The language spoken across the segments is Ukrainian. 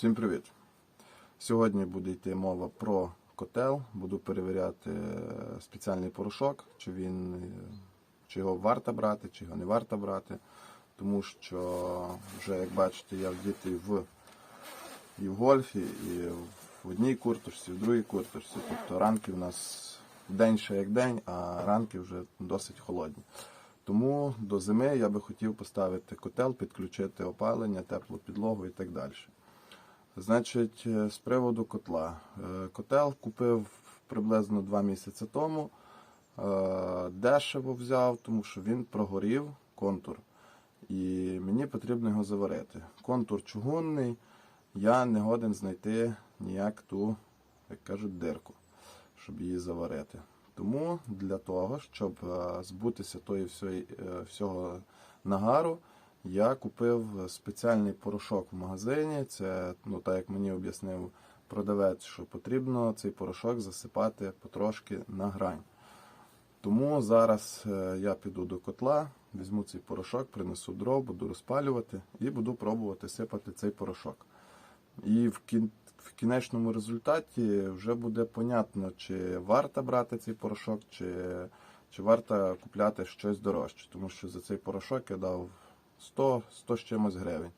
Всім привіт! Сьогодні буде йти мова про котел. Буду перевіряти е, спеціальний порошок, чи він е, чи його варто брати, чи його не варто брати. Тому що вже, як бачите, я вдітий в і в гольфі, і в одній курточці, і в другій курточці. Тобто ранки у нас день ще як день, а ранки вже досить холодні. Тому до зими я би хотів поставити котел, підключити опалення, теплу підлогу і так далі. Значить, е, з приводу котла. Е, Котел купив приблизно 2 місяці тому. Е, Дешево взяв, тому що він прогорів контур. І мені потрібно його заварити. Контур чугунний, я не годен знайти ніяк ту, як кажуть, дирку, щоб її заварити. Тому для того, щоб збутися тої всього нагару, я купив спеціальний порошок в магазині. Це, ну так як мені об'яснив продавець, що потрібно цей порошок засипати потрошки на грань. Тому зараз е, я піду до котла, візьму цей порошок, принесу дров, буду розпалювати і буду пробувати сипати цей порошок. І в, кін... в кінечному результаті вже буде понятно, чи варто брати цей порошок, чи, чи варто купляти щось дорожче. Тому що за цей порошок я дав 100, 100 з чимось гривень.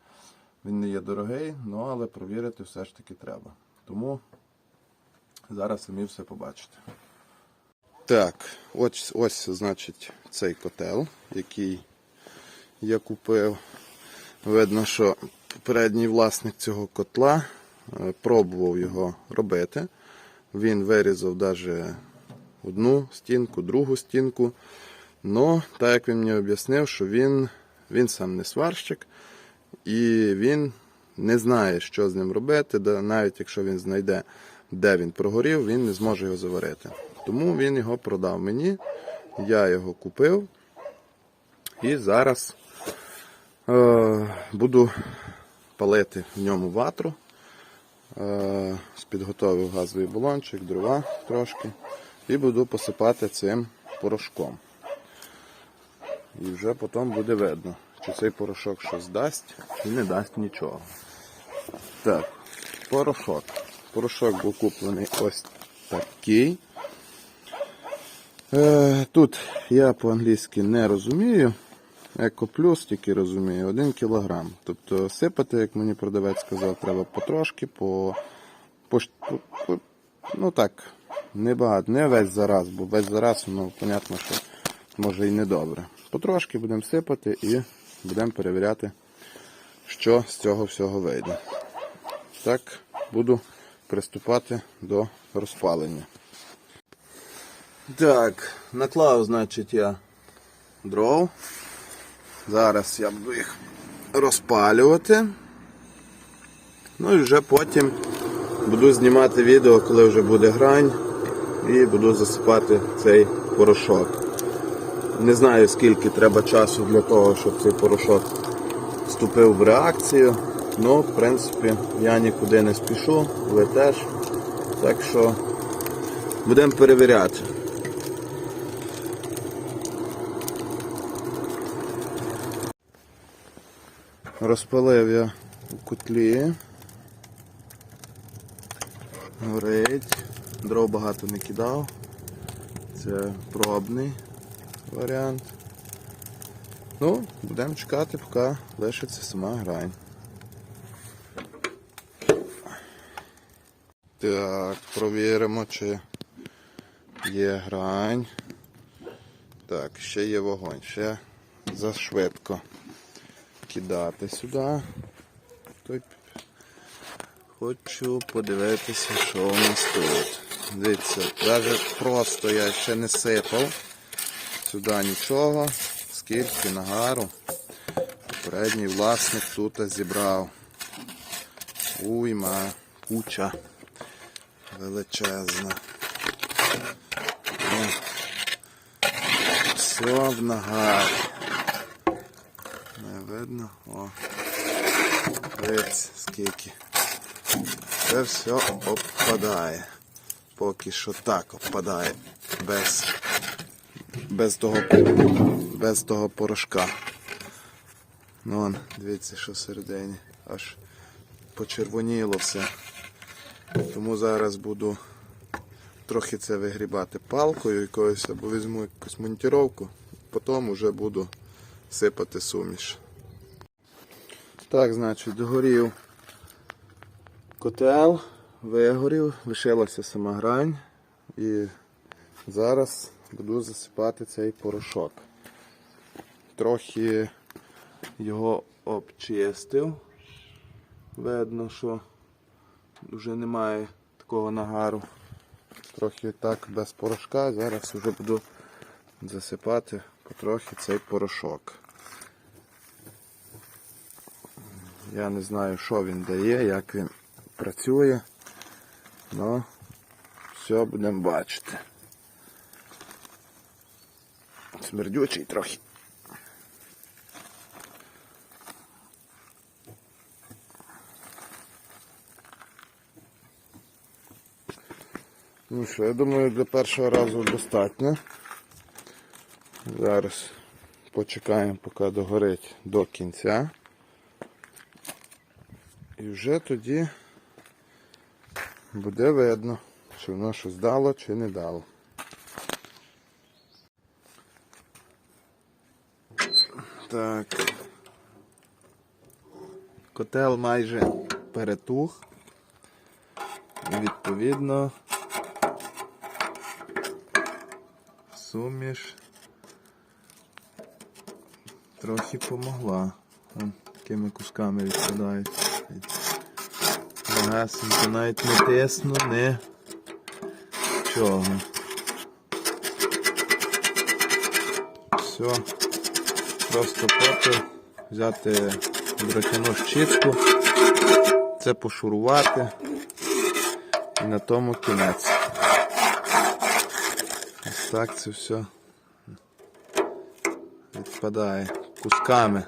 Він не є дорогий, ну але провірити все ж таки треба. Тому зараз самі все побачите. Так, ось, ось, значить, цей котел, який я купив. Видно, що попередній власник цього котла е, пробував його робити. Він вирізав навіть одну стінку, другу стінку. Ну, так як він мені об'яснив, що він, він сам не сварщик, і він не знає, що з ним робити. Навіть якщо він знайде, де він прогорів, він не зможе його заварити. Тому він його продав мені. Я його купив. І зараз е, буду палити в ньому ватру. Е, підготовив газовий балончик, дрова трошки. І буду посипати цим порошком. І вже потім буде видно, чи цей порошок щось дасть і не дасть нічого. Так, порошок. Порошок був куплений ось такий. Е, Тут я по-англійськи не розумію. Екоплюс тільки розумію, 1 кілограм. Тобто сипати, як мені продавець сказав, треба потрошки, по, по, по, ну так, небагато, не весь зараз, бо весь зараз, ну, понятно, що може і не добре. Потрошки будемо сипати і будемо перевіряти, що з цього всього вийде. Так, буду приступати до розпалення. Так, наклав, значить, я дров. Зараз я буду їх розпалювати. Ну і вже потім буду знімати відео, коли вже буде грань, і буду засипати цей порошок. Не знаю скільки треба часу для того, щоб цей порошок вступив в реакцію. Ну, в принципі, я нікуди не спішу, ви теж. Так що будемо перевіряти. Розпалив я у котлі. Горить. Дров багато не кидав. Це пробний варіант. Ну, будемо чекати, поки лишиться сама грань. Так, провіримо, чи є грань. Так, ще є вогонь, ще зашвидко кидати сюди. Хочу подивитися, що у нас тут. Дивіться, навіть просто я ще не сипав. Сюди нічого, скільки нагару. Попередній власник тут зібрав. Уйма, куча величезна. Все в нагарі. Не видно? О. Дивіться, скільки. Це все обпадає. Поки що так обпадає. Без, без, того, без того порошка. Ну, вон, дивіться, що всередині. Аж почервоніло все. Тому зараз буду трохи це вигрібати палкою якоюсь, або візьму якусь монтіровку, потім вже буду сипати суміш. Так, значить, догорів котел, вигорів, лишилася сама грань. І зараз буду засипати цей порошок. Трохи його обчистив. Видно, що вже немає такого нагару. Трохи так без порошка. Зараз вже буду засипати потрохи цей порошок. Я не знаю, що він дає, як він працює, але все будемо бачити. Смердючий трохи. Ну що, я думаю, для першого разу достатньо. Зараз почекаємо, поки догорить до кінця. І вже тоді буде видно, чи воно щось дало, чи не дало. Так. Котел майже перетух. І відповідно суміш трохи помогла. Вон, такими кусками відпадають. Легасенько навіть не тисну, не чого. Все. Просто попив, взяти дротяну щітку, це пошурувати і на тому кінець. Ось так це все відпадає кусками.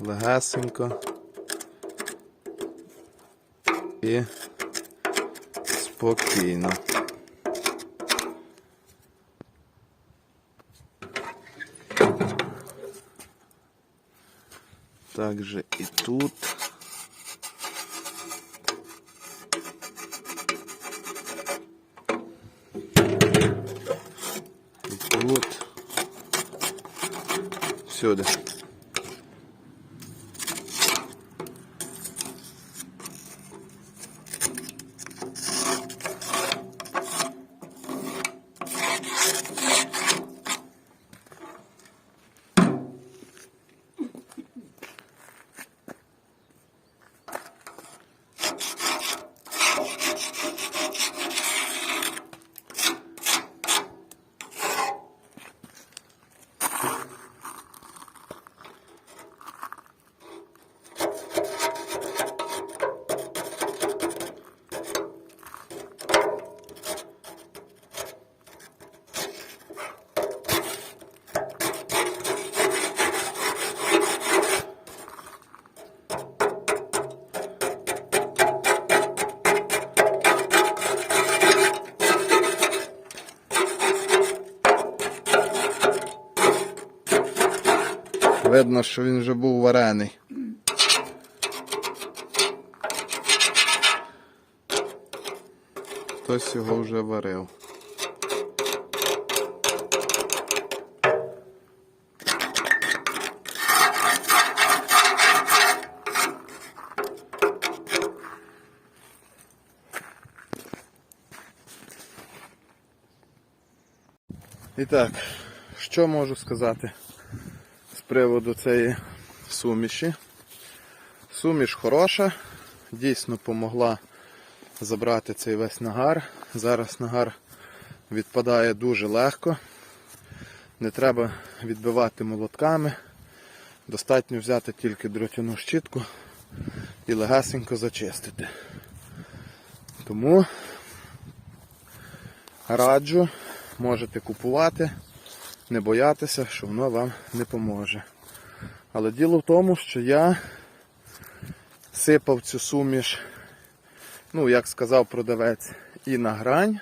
Легесенько і спокійно. Также і тут. І тут. Всюди. Видно, що він вже був варений. Хтось його вже варив. І так, що можу сказати приводу цієї суміші? Суміш хороша, дійсно помогла забрати цей весь нагар. Зараз нагар відпадає дуже легко. Не треба відбивати молотками. Достатньо взяти тільки дротяну щітку і легасенько зачистити. Тому раджу, можете купувати, не боятися, що воно вам не поможе. Але діло в тому, що я сипав цю суміш, ну, як сказав продавець, і на грань,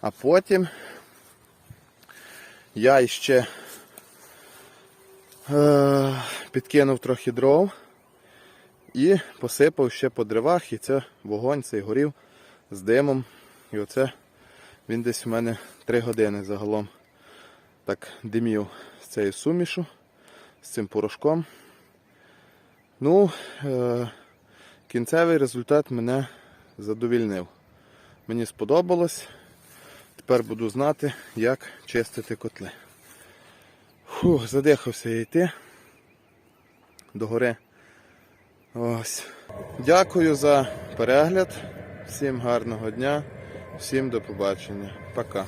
а потім я іще е, підкинув трохи дров І посипав ще по деревах, і це вогонь цей горів з димом. І оце він десь у мене 3 години загалом так димів з цією сумішу, з цим порошком. Ну, е- кінцевий результат мене задовільнив. Мені сподобалось. Тепер буду знати, як чистити котли. Фух, задихався я йти до гори. Ось. Дякую за перегляд. Всім гарного дня, всім до побачення. Пока.